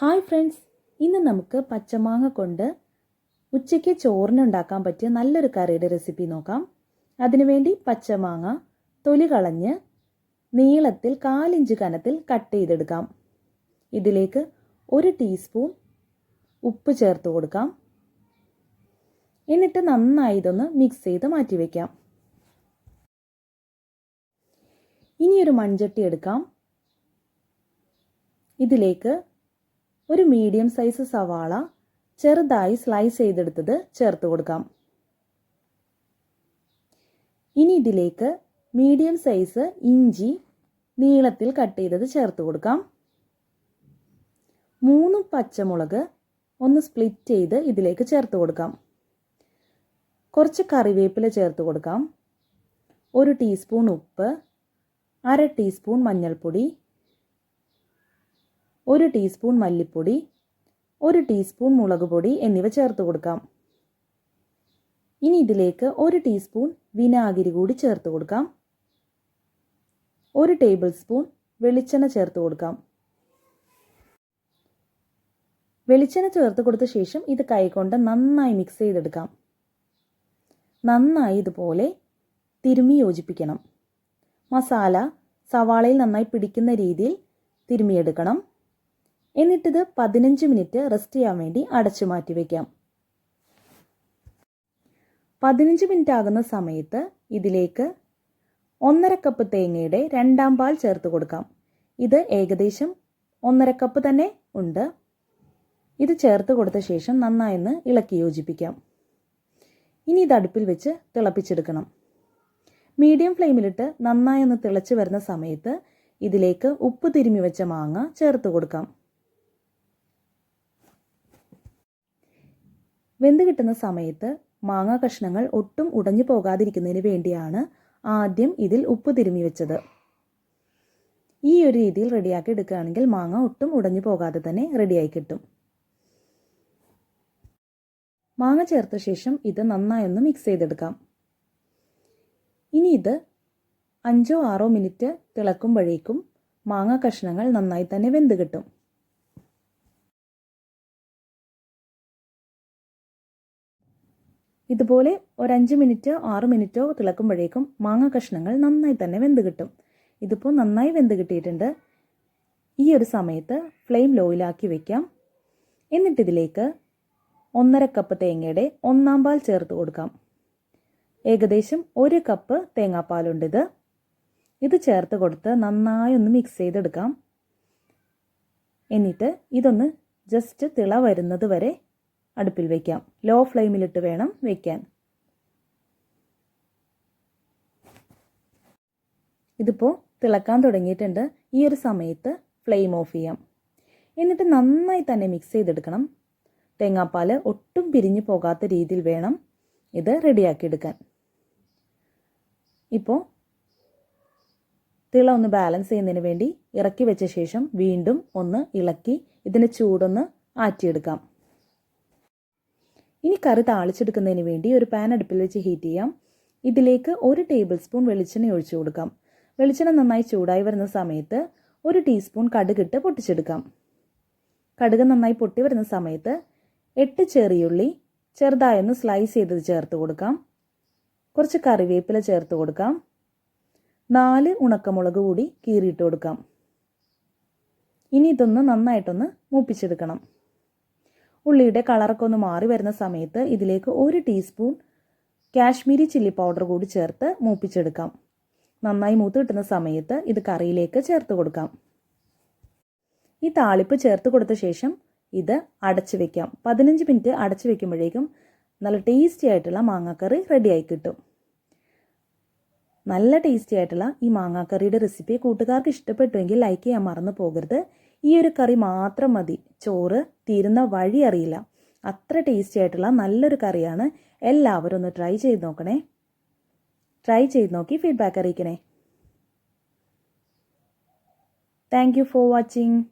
Hi friends. ഇന്ന് നമുക്ക് പച്ചമാങ്ങ കൊണ്ട് ഉച്ചയ്ക്ക് ചോറിന് ഉണ്ടാക്കാൻ പറ്റിയ നല്ലൊരു കറിയുടെ റെസിപ്പി നോക്കാം. അതിനുവേണ്ടി പച്ചമാങ്ങ തൊലി കളഞ്ഞ് നീളത്തിൽ കാലിഞ്ച് കനത്തിൽ കട്ട് ചെയ്തെടുക്കാം. ഇതിലേക്ക് ഒരു ടീസ്പൂൺ ഉപ്പ് ചേർത്ത് കൊടുക്കാം. എന്നിട്ട് നന്നായി ഇതൊന്ന് മിക്സ് ചെയ്ത് മാറ്റി വയ്ക്കാം ഇനിയൊരു മൺചട്ടി എടുക്കാം. ഇതിലേക്ക് ഒരു മീഡിയം സൈസ് സവാള ചെറുതായി സ്ലൈസ് ചെയ്തെടുത്തത് ചേർത്ത് കൊടുക്കാം. ഇനി ഇതിലേക്ക് മീഡിയം സൈസ് ഇഞ്ചി നീളത്തിൽ കട്ട് ചെയ്തത് ചേർത്ത് കൊടുക്കാം. മൂന്ന് പച്ചമുളക് ഒന്ന് സ്പ്ലിറ്റ് ചെയ്ത് ഇതിലേക്ക് ചേർത്ത് കൊടുക്കാം. കുറച്ച് കറിവേപ്പില ചേർത്ത് കൊടുക്കാം. ഒരു ടീസ്പൂൺ ഉപ്പ് അര ടീസ്പൂൺ മഞ്ഞൾപ്പൊടി ഒരു ടീസ്പൂൺ മല്ലിപ്പൊടി ഒരു ടീസ്പൂൺ മുളക് പൊടി എന്നിവ ചേർത്ത് കൊടുക്കാം. ഇനി ഇതിലേക്ക് ഒരു ടീസ്പൂൺ വിനാഗിരി കൂടി ചേർത്ത് കൊടുക്കാം. ഒരു ടേബിൾ സ്പൂൺ വെളിച്ചെണ്ണ ചേർത്ത് കൊടുക്കാം. വെളിച്ചെണ്ണ ചേർത്ത് കൊടുത്ത ശേഷം ഇത് കൈകൊണ്ട് നന്നായി മിക്സ് ചെയ്തെടുക്കാം. നന്നായി ഇതുപോലെ തിരുമി യോജിപ്പിക്കണം. മസാല സവാളയിൽ നന്നായി പിടിക്കുന്ന രീതിയിൽ തിരുമ്മിയെടുക്കണം. എന്നിട്ടിത് പതിനഞ്ച് മിനിറ്റ് റെസ്റ്റ് ചെയ്യാൻ വേണ്ടി അടച്ചു മാറ്റി വയ്ക്കാം പതിനഞ്ച് മിനിറ്റ് ആകുന്ന സമയത്ത് ഇതിലേക്ക് ഒന്നര കപ്പ് തേങ്ങയുടെ രണ്ടാം പാൽ ചേർത്ത് കൊടുക്കാം. ഇത് ഏകദേശം ഒന്നര കപ്പ് തന്നെ ഉണ്ട്. ഇത് ചേർത്ത് കൊടുത്ത ശേഷം നന്നായൊന്ന് ഇളക്കി യോജിപ്പിക്കാം. ഇനി ഇത് അടുപ്പിൽ വെച്ച് തിളപ്പിച്ചെടുക്കണം. മീഡിയം ഫ്ലെയിമിലിട്ട് നന്നായി ഒന്ന് തിളച്ച് വരുന്ന സമയത്ത് ഇതിലേക്ക് ഉപ്പ് തിരുമ്മി വെച്ച മാങ്ങ ചേർത്ത് കൊടുക്കാം. വെന്ത് കിട്ടുന്ന സമയത്ത് മാങ്ങ കഷ്ണങ്ങൾ ഒട്ടും ഉടഞ്ഞു പോകാതിരിക്കുന്നതിന് വേണ്ടിയാണ് ആദ്യം ഇതിൽ ഉപ്പ് തിരുമ്മി വെച്ചത്. ഈ ഒരു രീതിയിൽ റെഡിയാക്കി എടുക്കുകയാണെങ്കിൽ മാങ്ങ ഒട്ടും ഉടഞ്ഞു പോകാതെ തന്നെ റെഡിയായി കിട്ടും. മാങ്ങ ചേർത്ത ശേഷം ഇത് നന്നായി ഒന്ന് മിക്സ് ചെയ്തെടുക്കാം. ഇനി ഇത് അഞ്ചോ ആറോ മിനിറ്റ് തിളക്കുമ്പോഴേക്കും മാങ്ങ കഷ്ണങ്ങൾ നന്നായി തന്നെ വെന്ത് കിട്ടും. ഇതുപോലെ ഒരു അഞ്ച് മിനിറ്റ് ആറ് മിനിറ്റോ തിളക്കുമ്പോഴേക്കും മാങ്ങ കഷ്ണങ്ങൾ നന്നായി തന്നെ വെന്ത് കിട്ടും. ഇതിപ്പോൾ നന്നായി വെന്ത് കിട്ടിയിട്ടുണ്ട്. ഈ ഒരു സമയത്ത് ഫ്ലെയിം ലോയിലാക്കി വെക്കാം. എന്നിട്ടിതിലേക്ക് ഒന്നര കപ്പ് തേങ്ങയുടെ ഒന്നാം പാൽ ചേർത്ത് കൊടുക്കാം. ഏകദേശം ഒരു കപ്പ് തേങ്ങാപ്പാലുണ്ടിത് ഇത്. ചേർത്ത് കൊടുത്ത് നന്നായി ഒന്ന് മിക്സ് ചെയ്തെടുക്കാം. എന്നിട്ട് ഇതൊന്ന് ജസ്റ്റ് തിള വരുന്നത് വരെ അടുപ്പിൽ വയ്ക്കാം ലോ ഫ്ലെയിമിലിട്ട് വേണം വയ്ക്കാൻ ഇതിപ്പോൾ തിളക്കാൻ തുടങ്ങിയിട്ടുണ്ട്. ഈ ഒരു സമയത്ത് ഫ്ലെയിം ഓഫ് ചെയ്യാം. എന്നിട്ട് നന്നായി തന്നെ മിക്സ് ചെയ്തെടുക്കണം. തേങ്ങാപ്പാൽ ഒട്ടും പിരിഞ്ഞു പോകാത്ത രീതിയിൽ വേണം ഇത് റെഡിയാക്കിയെടുക്കാൻ ഇപ്പോൾ തിള ഒന്ന് ബാലൻസ് ചെയ്യുന്നതിന് വേണ്ടി ഇറക്കി വെച്ച ശേഷം വീണ്ടും ഒന്ന് ഇളക്കി ഇതിന്റെ ചൂടൊന്ന് ആറ്റിയെടുക്കാം. ഇനി കറി താളിച്ചെടുക്കുന്നതിന് വേണ്ടി ഒരു പാൻ അടുപ്പിൽ വെച്ച് ഹീറ്റ് ചെയ്യാം. ഇതിലേക്ക് ഒരു ടേബിൾ സ്പൂൺ വെളിച്ചെണ്ണ ഒഴിച്ചു കൊടുക്കാം. വെളിച്ചെണ്ണ നന്നായി ചൂടായി വരുന്ന സമയത്ത് ഒരു ടീസ്പൂൺ കടുകിട്ട് പൊട്ടിച്ചെടുക്കാം. കടുക് നന്നായി പൊട്ടി വരുന്ന സമയത്ത് എട്ട് ചെറിയുള്ളി ചെറുതായൊന്ന് സ്ലൈസ് ചെയ്തത് ചേർത്ത് കൊടുക്കാം. കുറച്ച് കറിവേപ്പില ചേർത്ത് കൊടുക്കാം. നാല് ഉണക്കമുളക് കൂടി കീറിയിട്ട് കൊടുക്കാം. ഇനി ഇതൊന്ന് നന്നായിട്ടൊന്ന് മൂപ്പിച്ചെടുക്കണം. ഉള്ളിയുടെ കളറൊക്കെ ഒന്ന് മാറി വരുന്ന സമയത്ത് ഇതിലേക്ക് ഒരു ടീസ്പൂൺ കാശ്മീരി ചില്ലി പൗഡർ കൂടി ചേർത്ത് മൂപ്പിച്ചെടുക്കാം. നന്നായി മൂത്ത് കിട്ടുന്ന സമയത്ത് ഇത് കറിയിലേക്ക് ചേർത്ത് കൊടുക്കാം. ഈ താളിപ്പ് ചേർത്ത് കൊടുത്ത ശേഷം ഇത് അടച്ചു വെക്കാം. പതിനഞ്ച് മിനിറ്റ് അടച്ചു വെക്കുമ്പോഴേക്കും നല്ല ടേസ്റ്റി ആയിട്ടുള്ള മാങ്ങാക്കറി റെഡിയായി കിട്ടും. നല്ല ടേസ്റ്റി ആയിട്ടുള്ള ഈ മാങ്ങാക്കറിയുടെ റെസിപ്പി കൂട്ടുകാർക്ക് ഇഷ്ടപ്പെട്ടുവെങ്കിൽ ലൈക്ക് ചെയ്യാൻ മറന്നു പോകരുത്. ഈ ഒരു കറി മാത്രം മതി. ചോറ് തീരുന്ന വഴി അറിയില്ല. അത്ര ടേസ്റ്റി ആയിട്ടുള്ള നല്ലൊരു കറിയാണ്. എല്ലാവരും ഒന്ന് ട്രൈ ചെയ്ത് നോക്കണേ. ട്രൈ ചെയ്ത് നോക്കി ഫീഡ്ബാക്ക് അറിയിക്കണേ. Thank for watching